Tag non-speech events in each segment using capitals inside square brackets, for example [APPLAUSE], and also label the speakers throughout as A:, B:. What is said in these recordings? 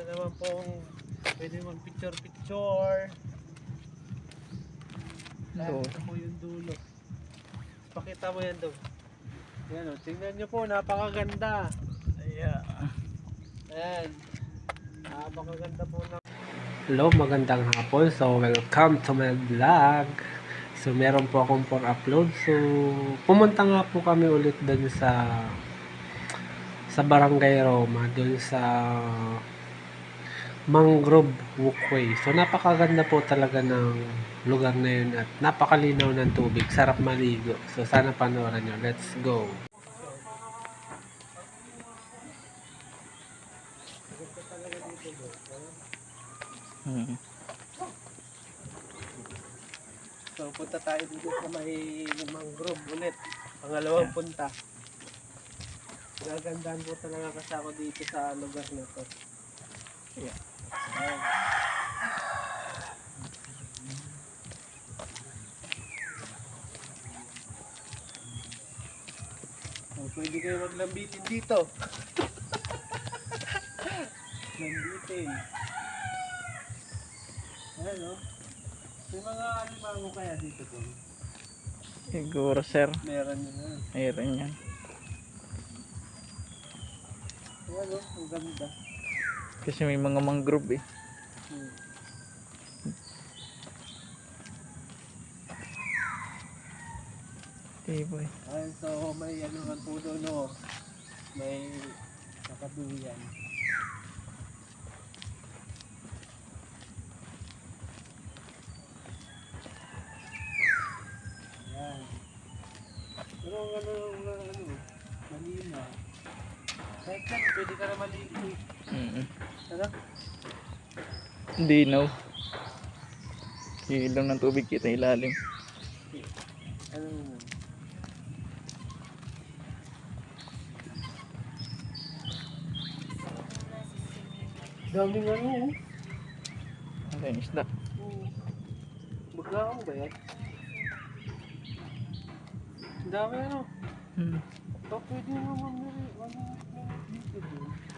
A: na naman pong pwede mag-picture-picture. Ayan,
B: Oo.
A: ito po yung dulo. Pakita mo yan daw. Yan o, tingnan nyo po, napakaganda.
B: Ayan.
A: Ayan. Napakaganda po na. Hello, magandang hapon. So, welcome to my vlog. So, meron po akong for upload. So, pumunta nga po kami ulit dun sa sa Barangay Roma, dun sa Mangrove Walkway. So, napakaganda po talaga ng lugar na yun at napakalinaw ng tubig. Sarap maligo. So, sana panoorin nyo. Let's go!
B: Hmm.
A: So, punta tayo dito sa may mangrove ulit. Pangalawang punta. Gagandahan po talaga kasi ako dito sa lugar na to.
B: Yeah.
A: So, pwede kayo maglambitin dito. [LAUGHS] Lambitin. Ayan o. May mga alimango kaya dito ko.
B: Siguro sir.
A: Meron yun na.
B: Mayroon yan.
A: Ayan o, ang ganda.
B: Kasi may mga mangrove eh.
A: Hmm.
B: Tiboy.
A: Ayun, so may ano kan po doon no. May nakaduyan. Yan. Pero ang ano, ang ano, malina. Kahit yan, pwede ka na maligo.
B: Mm
A: Ano?
B: Linaw. Ilaw ng tubig kita ilalim.
A: Ano? Daming ano, oh.
B: Ano yung isda?
A: Hmm. Baglaang ba yan? Dami ano.
B: Hmm.
A: So, pwede naman na rin. Ano dito doon?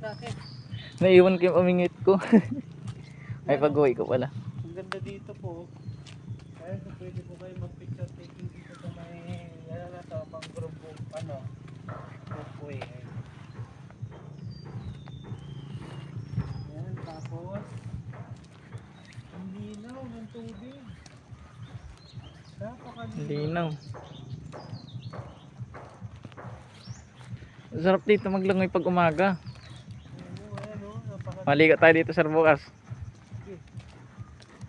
A: Natin.
B: Naiwan ko yung pamingit ko. [LAUGHS] Ay pag-uwi ko pala.
A: Ang ganda dito po. Kaya so pwede po kayo mag-picture taking dito sa may, ano na to, mangrove po, ano, walkway. Ayan, tapos, ang linaw ng tubig. Napakalinaw.
B: Linaw. Sarap dito maglangoy pag umaga.
A: Ano, ayan, oh, napaka-
B: Maligo tayo dito sir bukas.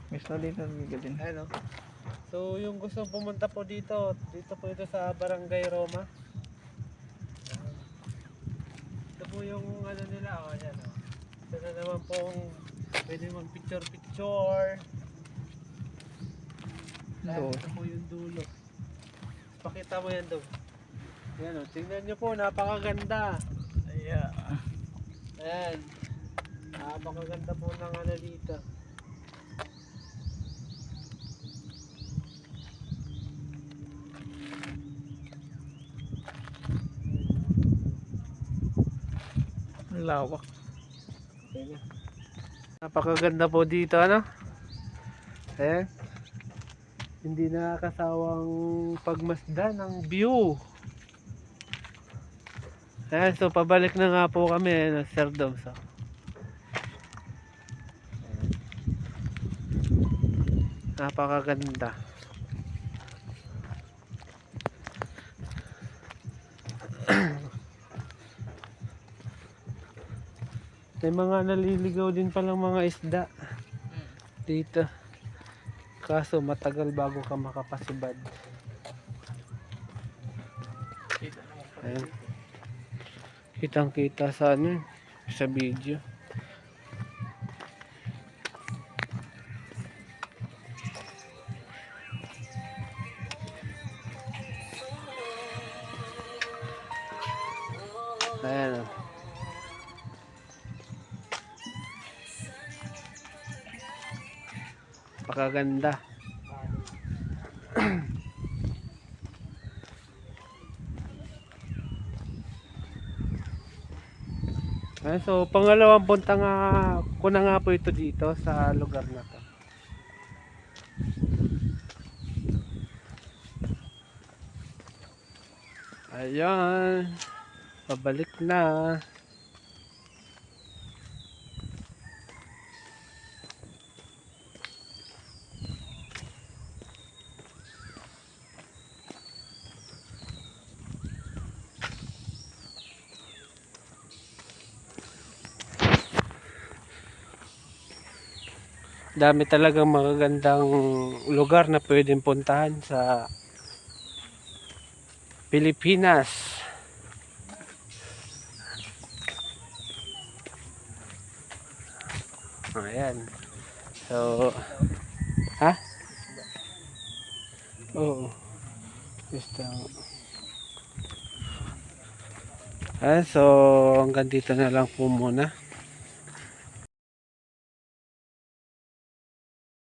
B: Gusto dito maligo din.
A: Ano? So, yung gusto pumunta po dito, dito po ito sa Barangay Roma. Ito po yung ano nila, oh, yan oh. Ito na naman pong pwede mag-picture-picture. Ayan,
B: Oo.
A: ito po yung dulo. Pakita mo yan daw. Yan oh, tingnan nyo po, napakaganda.
B: Ayan.
A: Ayan. Napakaganda po ng ano dito.
B: Lawak.
A: Napakaganda po dito, ano? Eh, hindi nakakasawang pagmasdan ng view. Ayan, so pabalik na nga po kami ng Sir Dom. Napakaganda. May mga naliligaw din palang mga isda dito. Kaso matagal bago ka makapasibad. Ayan. Kitang kita sa ano sa video. Pakaganda. [CLEARS THROAT] Ayan, so pangalawang punta nga ko na nga po ito dito sa lugar na to. Ayan. Pabalik na. Dami talagang magagandang lugar na pwedeng puntahan sa Pilipinas. Ayan. So, ha? Oo. Gusto. Ayan, so hanggang dito na lang po muna.